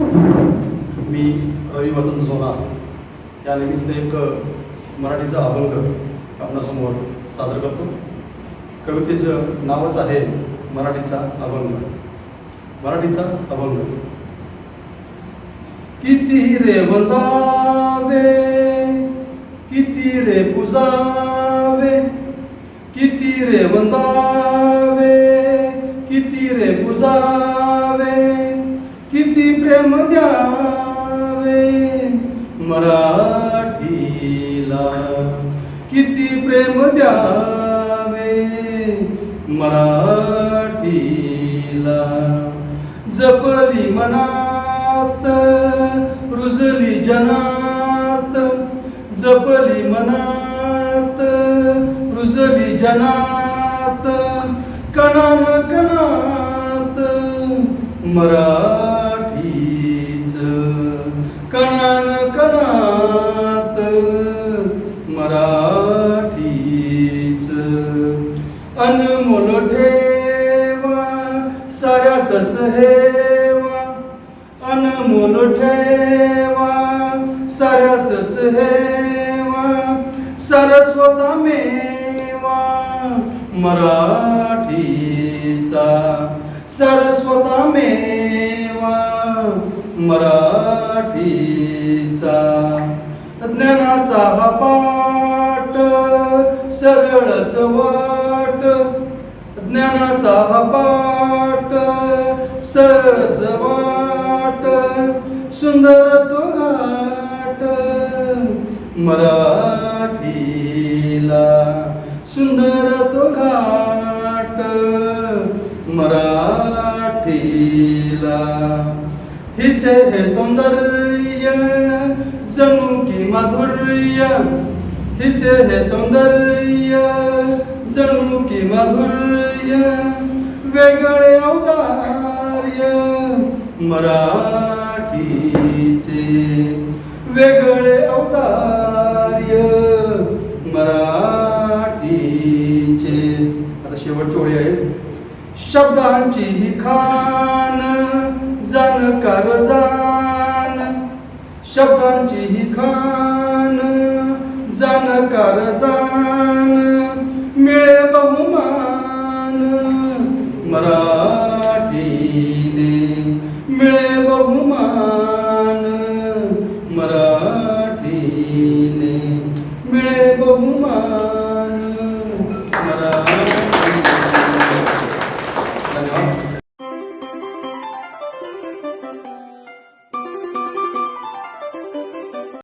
मी रवी वसंत सोनार. या निमित्त एक मराठीचा अभंग आपणासमोर सादर करतो. कवितेचं नावच आहे मराठीचा अभंग. मराठीचा अभंग. किती रे वंदावे किती रे पुजावे किती रे वंदावे किती रे पुजावे. किती प्रेम द्यावे. मराठीला किती प्रेम द्यावे. मराठीला जपली मनात रुजली जनात. जपली मनात रुजली जनात. कणान कणात मरा अनमोल ठेवा सरसच हेवा. अनमोल ठेवा सरसच हेवा. सरस्वता मेवा मराठीचा. सरस्वता मेवा मराठीचा. ज्ञानाचा हा सरळच वाट ज्ञानाचा हा पाठ. सरळच वाट सुंदर तो घाट. मराठीला सुंदर तो घाट. मराठीला हिचे हे सौंदर्य जणू की माधुर्य. हिचे हे सौंदर्य जणू की माधुर्य वेगळे अवतार्य मराठीचे वेगळे अवतार्य मराठीचे. आता शेवटची ओळी आहे शब्दांची ही खान जाणकार जाण शब्दांची ही खान जाणकार जाण मिळे बहुमान मरा